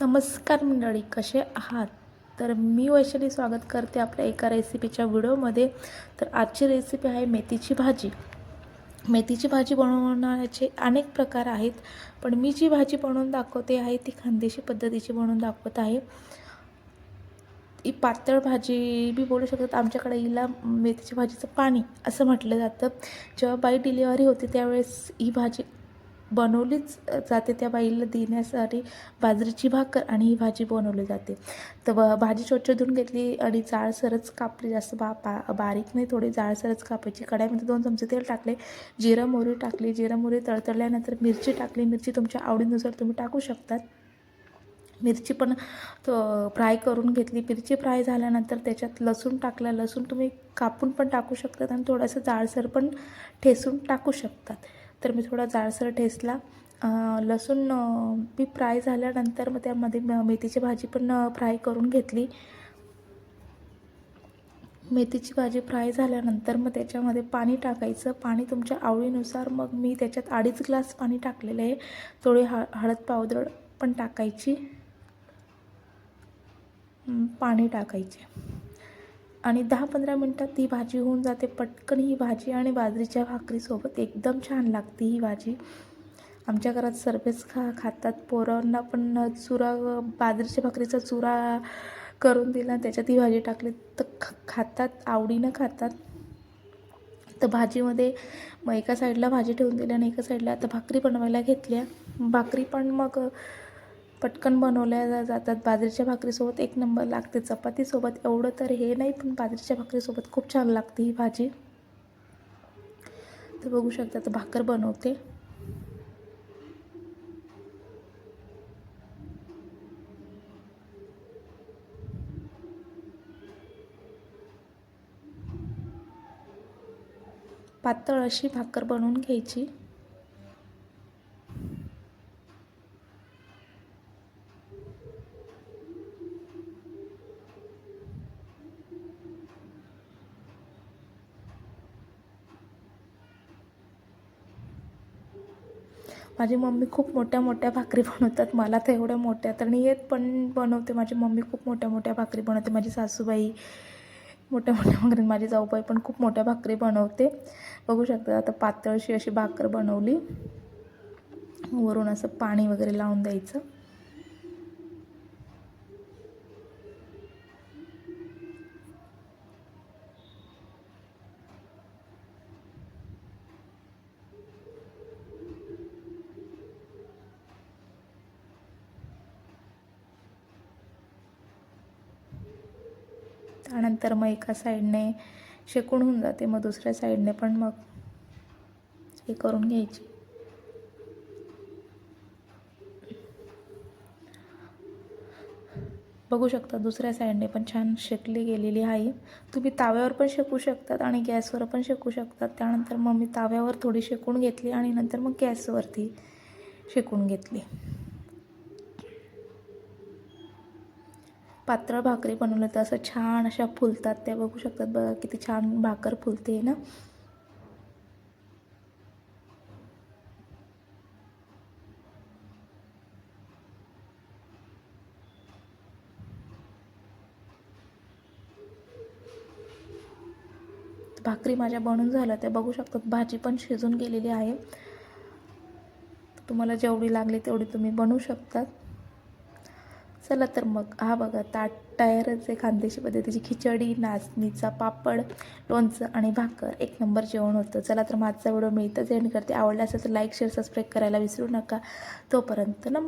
नमस्कार मंडळी कसे आहात? तर मी वैशाली स्वागत करते आपल्या एका रेसिपीच्या व्हिडिओमध्ये तर आजची रेसिपी आहे मेथीची भाजी. मेथीची भाजी बनवण्याचे अनेक प्रकार आहेत पण मी जी भाजी बनवून दाखवते आहे ती खानदेशी पद्धतीची बनवून दाखवत आहे. ही पातळ भाजी बी बोलू शकतात आमच्याकडे हिला मेथीची भाजीचं पाणी असं म्हटलं जातं. जेव्हा बाई डिलिव्हरी होते त्यावेळेस ही भाजी बनवलीच जाते त्या बाईला देण्यासाठी. बाजरीची भाकर आणि ही भाजी बनवली जाते. तर ब भाजी स्वच्छ धुवून घेतली आणि जाळसरच कापली. जास्त बा बा बारीक नाही थोडी जाळसरच कापायची. कढाईमध्ये दोन चमचे तेल टाकले. जिरं मोहरी टाकली. जिरा मोहरी तळतळल्यानंतर मिरची टाकली. मिरची तुमच्या आवडीनुसार तुम्ही टाकू शकतात. मिरची पण फ्राय करून घेतली. मिरची फ्राय झाल्यानंतर त्याच्यात लसूण टाकला. लसूण तुम्ही कापून पण टाकू शकतात आणि थोडंसं जाळसर पण ठेसून टाकू शकतात. तर मी थोडा जाडसर ठेसला लसूण बी फ्राय झाल्यानंतर मग त्यामध्ये मेथीची भाजी पण फ्राय करून घेतली. मेथीची भाजी फ्राय झाल्यानंतर मग त्याच्यामध्ये पाणी टाकायचं. पाणी तुमच्या आवडीनुसार मग मी त्याच्यात अडीच ग्लास पाणी टाकलेलं आहे. थोडी हळ हळद पावडर पण टाकायची. पाणी टाकायचे. आणि दहा पंधरा मिनटात ती भाजी होऊन जाते. पटकन ही भाजी आणि बाजरीच्या भाकरीसोबत एकदम छान लागते ही भाजी. आमच्या घरात सर्वच खा खातात. पोरांना पण चुरा बाजरीच्या भाकरीचा चुरा करून दिला. त्याच्यात ही भाजी टाकली तर ख खातात. आवडीनं खातात. तर भाजीमध्ये मग एका साईडला भाजी ठेवून दिली आणि एका साईडला आता भाकरी बनवायला घेतल्या. भाकरी पण मग पटकन बनवल्या जातात. बाजरीच्या भाकरीसोबत एक नंबर लागते. चपातीसोबत एवढं तर हे नाही पण बाजरीच्या भाकरीसोबत खूप छान लागते ही भाजी. तर बघू शकता तर भाकर बनवते. पातळ अशी भाकर बनवून घ्यायची. माझी मम्मी खूप मोठ्या मोठ्या भाकरी बनवतात. मला तर एवढ्या मोठ्या तर नाही येत पण बनवते. माझी मम्मी खूप मोठ्या मोठ्या भाकरी बनवते. माझी सासूबाई मोठ्या मोठ्या भाकरी माझी जाऊबाई पण खूप मोठ्या भाकरी बनवते. बघू शकता आता पातळशी अशी भाकर बनवली. वरून असं पाणी वगैरे लावून द्यायचं. त्यानंतर मग एका साईडने शेकून होऊन जाते मग दुसऱ्या साईडने पण मग हे करून घ्यायची. बघू शकता दुसऱ्या साईडने पण छान शेकली गेलेली आहे. तुम्ही ताव्यावर पण शेकू शकतात आणि गॅसवर पण शेकू शकतात. त्यानंतर मग मी ताव्यावर थोडी शेकून घेतली आणि नंतर मग गॅसवरती शेकून घेतली. पातळ भाकरी बनवलं तर असं छान अशा फुलतात त्या. बघू शकतात बघा किती छान भाकर फुलते ना. भाकरी माझ्या बनून झाल्या त्या. बघू शकतात भाजी पण शिजून गेलेली आहे. तुम्हाला जेवढी लागली तेवढी तुम्ही बनवू शकतात चला तर मग. हा बघा ताट टायरच आहे खानदेशी पद्धतीची. खिचडी नाचणीचा पापड लोणचं आणि भाकर. एक नंबर जेवण होतं. चला तर माझा व्हिडिओ मी इथंच एंड करते. आवडला असेल तर लाईक शेअर सबस्क्राईब करायला विसरू नका. तोपर्यंत नम